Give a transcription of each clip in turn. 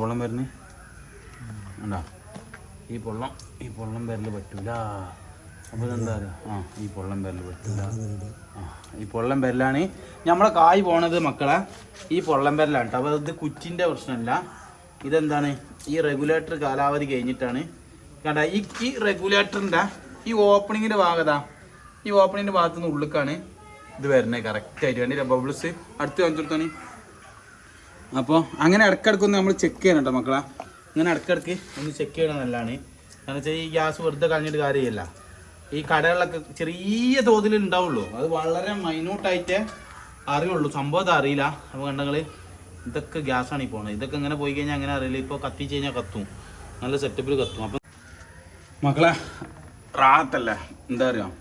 പൊള്ളം വരുന്നു? ഉണ്ടോ ഈ പൊള്ളം ഈ പൊള്ളം പേരിൽ പറ്റൂല. അപ്പോൾ എന്താ ആ ഈ പൊള്ളം പേരിൽ പറ്റൂല. ഈ പൊള്ളം വരലാണ്. നമ്മളെ കായ് പോണത് മക്കളെ ഈ പൊള്ളം വരലാണ് കേട്ടോ അപ്പോൾ ഇത് കുറ്റിന്റെ പ്രശ്നമല്ല ഇതെന്താണ്? ഈ റെഗുലേറ്റർ കാലാവധി കഴിഞ്ഞിട്ടാണ്. കണ്ട ഈ ഈ റെഗുലേറ്ററിന്റെ ഈ ഓപ്പണിങ്ങിന്റെ ഭാഗതാ ഈ ഓപ്പണിങ്ങിന്റെ ഭാഗത്തുനിന്ന് ഉള്ളിക്കാണ് ഇത് വരുന്നത്. കറക്റ്റായിട്ട് വേണ്ടി ബബിൾസ് അടുത്ത് കാണിച്ചെടുത്താണ് അപ്പോൾ അങ്ങനെ ഇടക്കിടക്ക് ഒന്ന് നമ്മൾ ചെക്ക് ചെയ്യണം മക്കളാ മക്കളെ. ഇങ്ങനെ ഇടക്കിടക്ക് ഒന്ന് ചെക്ക് ചെയ്യണം നല്ലതാണ്. കാരണം വെച്ചാൽ ഈ ഗ്യാസ് വെറുതെ കളഞ്ഞിട്ട് കാര്യമില്ല. ഈ കടകളിലൊക്കെ ചെറിയ തോതിൽ ഉണ്ടാവുള്ളൂ. അത് വളരെ മൈന്യൂട്ടായിട്ടേ അറിയുള്ളൂ. സംഭവം അറിയില്ല. അപ്പോൾ കണ്ടങ്ങൾ ഇതൊക്കെ ഗ്യാസാണ് ഈ പോണത്. ഇതൊക്കെ ഇങ്ങനെ പോയി കഴിഞ്ഞാൽ അങ്ങനെ അറിയില്ല. ഇപ്പോൾ കത്തിച്ച് കഴിഞ്ഞാൽ കത്തും. നല്ല സെറ്റപ്പിൽ കത്തും. അപ്പം മക്കളെ റാത്തല്ലേ എന്താ അറിയാം?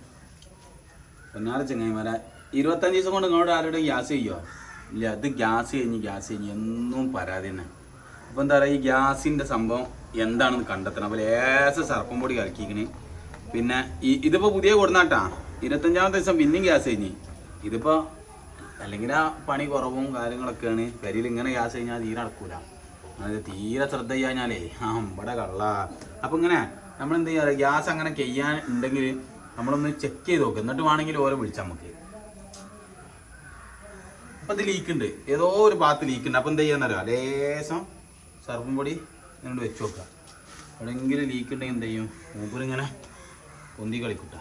പിന്നാലെ ചങ്ങായിമാരെ ഇരുപത്തഞ്ച് ദിവസം കൊണ്ട് നിങ്ങളോട് ആരോടും ഗ്യാസ് ചെയ്യുമോ ഇല്ല അത് ഗ്യാസ് കഴിഞ്ഞ് ഗ്യാസ് കഴിഞ്ഞ്. എന്നും പരാതി തന്നെ. അപ്പോൾ എന്താ പറയുക ഈ ഗ്യാസിന്റെ സംഭവം എന്താണെന്ന് കണ്ടെത്തണം. അപ്പോൾ ലേശം സർപ്പം പൊടി കലക്കിക്കണ്. പിന്നെ ഈ ഇതിപ്പോൾ പുതിയ കൊടുന്നാട്ടാ. ഇരുപത്തഞ്ചാമത്തെ ദിവസം പിന്നെയും ഗ്യാസ് കഴിഞ്ഞ്. ഇതിപ്പോൾ അല്ലെങ്കിൽ ആ പണി കുറവും കാര്യങ്ങളൊക്കെയാണ്. കരിയിൽ ഇങ്ങനെ ഗ്യാസ് കഴിഞ്ഞാൽ തീരെ നടക്കൂല. അത് തീരെ ശ്രദ്ധ ചെയ്യാഞ്ഞാലേ ആ ഇവിടെ കള്ള. അപ്പം ഇങ്ങനെ നമ്മൾ എന്ത് ചെയ്യാറ് ഗ്യാസ് അങ്ങനെ ചെയ്യാൻ ഉണ്ടെങ്കിൽ നമ്മളൊന്ന് ചെക്ക് ചെയ്ത് നോക്ക്. എന്നിട്ട് വേണമെങ്കിൽ ഓരോ വിളിച്ചാൽ നമുക്ക്. അപ്പൊ ഇത് ലീക്ക് ഉണ്ട്. ഏതോ ഒരു ഭാഗത്ത് ലീക്ക് ഉണ്ട്. അപ്പൊ എന്താ ചെയ്യാന്നറിയോ? ലേശം സർപ്പും പൊടി ഇങ്ങോട്ട് വെച്ച് നോക്കുക. എവിടെയെങ്കിലും ലീക്ക് ഉണ്ടെങ്കിൽ എന്ത് ചെയ്യും? മൂപ്പരിങ്ങനെ പൊന്തി കളിക്കൂട്ട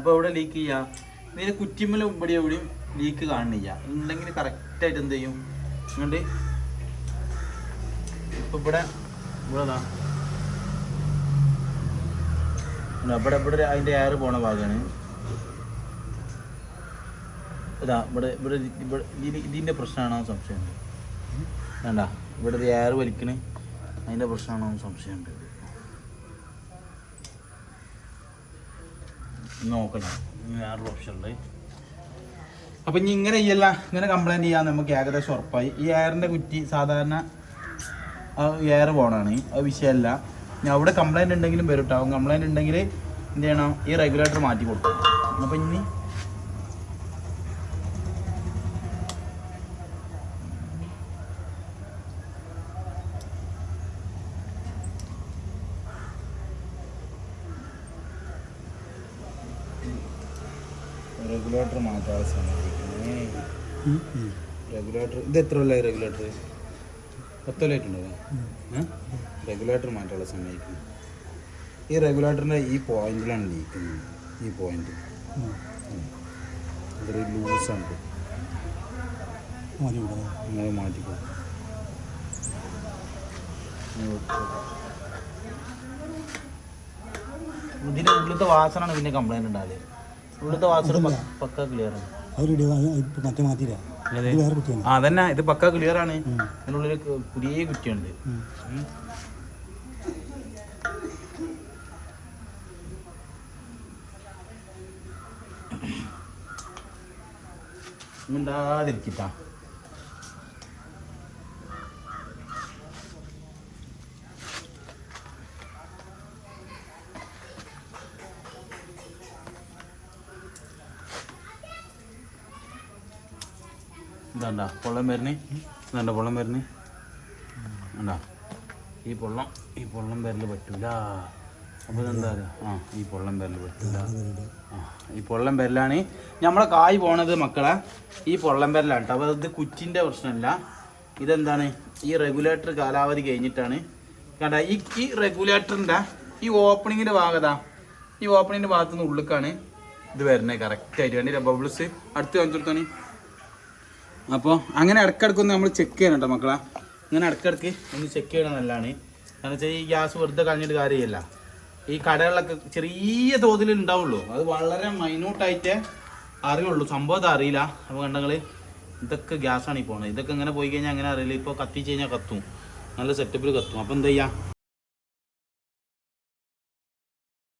അപ്പോൾ ഇവിടെ ലീക്ക് ചെയ്യുക ഇതിന് കുറ്റിമ്മലും ഇവിടെ എവിടെയും ലീക്ക് കാണുന്നില്ല. ഉണ്ടെങ്കിൽ കറക്റ്റായിട്ട് എന്ത് ചെയ്യും? ഇങ്ങോട്ട് ഇപ്പൊ ഇവിടെ ഇവിടെ ഇവിടെ ഇവിടെ അതിന്റെ എയർ പോണ ഭാഗമാണ് ഇതാ ഇവിടെ ഇവിടെ ഇവിടെ ഇതിന്റെ പ്രശ്നമാണോ സംശയമുണ്ട്. വേണ്ട ഇവിടെ എയർ വലിക്കണേ. അതിന്റെ പ്രശ്നമാണോ സംശയമുണ്ട്. നോക്കണം. വേറൊരു ഉണ്ട്. അപ്പം ഇനി ഇങ്ങനെ ചെയ്യല്ല ഇങ്ങനെ കംപ്ലൈന്റ് ചെയ്യാൻ നമുക്ക് ഏകദേശം ഉറപ്പായി. ഈ എയറിന്റെ കുറ്റി സാധാരണ എയർ പോണാണ്. അത് വിഷയമല്ല. ഇനി അവിടെ കംപ്ലൈന്റ് ഉണ്ടെങ്കിലും വരും കേട്ടോ കംപ്ലൈന്റ് ഉണ്ടെങ്കിൽ എന്ത് ചെയ്യണം? ഈ റെഗുലേറ്റർ മാറ്റി കൊടുക്കും. അപ്പം ഇനി റെഗുലേറ്റർ മാറ്റാതെ സമ്മതിക്കണേ റെഗുലേറ്റർ ഇത് എത്ര കൊല്ലായി റെഗുലേറ്റർ പത്ത് കൊല്ലമായിട്ടുണ്ടോ റെഗുലേറ്റർ മാറ്റാനുള്ള സമ്മതിക്കുന്നു ഈ റെഗുലേറ്ററിന്റെ ഈ പോയിന്റിലാണ് ലീക്കുന്നത് ഈ പോയിന്റ് ഇതൊരു ലൂസാണ് അങ്ങനെ മാറ്റിക്കോ ഇതിന്റെ ഉള്ളിലത്തെ വാസനാണ് പിന്നെ കംപ്ലൈന്റ് ഉണ്ടാവില്ല ഉള്ളിലത്തെ വാസന പ- പക്ക ക്ലിയർ ആണ്. അവരുടെ മറ്റേ മാറ്റിയില്ല അതെ. ഇത് വേറെ കുട്ടിയാണ് ആ അതന്നെ. ഇത് പക്ക ക്ലിയർ ആണ്. അതിനുള്ളിൽ പുതിയ കുറ്റിയുണ്ട്. മിണ്ടാതിരിക്കട്ടാ. ഇതാണ്ടാ പൊള്ളം വരുന്നേ. ഇതാണ്ട പൊള്ളം വരുന്നേ. ഉണ്ടാ ഈ പൊള്ളം ഈ പൊള്ളം പേരിൽ പറ്റൂല. അപ്പോൾ എന്താ ആ ഈ പൊള്ളം പേരിൽ പറ്റൂല. ആ ഈ പൊള്ളം പേരിലാണ് നമ്മളെ കായ് പോണത് മക്കളെ. ഈ പൊള്ളം പേരിലാണ് കേട്ടോ അപ്പോൾ ഇത് കുറ്റിന്റെ പ്രശ്നമല്ല ഇതെന്താണ്? ഈ റെഗുലേറ്റർ കാലാവധി കഴിഞ്ഞിട്ടാണ്. കണ്ട ഈ ഈ റെഗുലേറ്ററിന്റെ ഈ ഓപ്പണിങ്ങിന്റെ ഭാഗതാ ഈ ഓപ്പണിങ്ങിന്റെ ഭാഗത്തുനിന്ന് ഉള്ളിക്കാണ് ഇത് വരുന്നത്. കറക്റ്റായിട്ട് വേണ്ടി ബബിൾസ് അടുത്ത് കാണിച്ചെടുത്താണ് അപ്പോൾ അങ്ങനെ ഇടയ്ക്കിടയ്ക്ക് നമ്മൾ ചെക്ക് ചെയ്യണം കേട്ടോ മക്കളെ? അങ്ങനെ ഇടയ്ക്കിടയ്ക്ക് ഒന്ന് ചെക്ക് ചെയ്യണം നല്ലതാണ് കാരണം വെച്ചാൽ ഈ ഗ്യാസ് വെറുതെ കളഞ്ഞിട്ട് കാര്യമില്ല. ഈ കടകളിലൊക്കെ ചെറിയ തോതിൽ ഉണ്ടാവുള്ളൂ. അത് വളരെ മൈന്യൂട്ടായിട്ടേ അറിയുള്ളൂ. സംഭവം അറിയില്ല. അപ്പോൾ കണ്ടങ്ങൾ ഇതൊക്കെ ഗ്യാസാണ് ഈ പോകുന്നത് ഇതൊക്കെ ഇങ്ങനെ പോയി കഴിഞ്ഞാൽ അങ്ങനെ അറിയില്ല. ഇപ്പോൾ കത്തിച്ച് കഴിഞ്ഞാൽ കത്തും. നല്ല സെറ്റപ്പിൽ കത്തും. അപ്പോൾ എന്താ ചെയ്യുക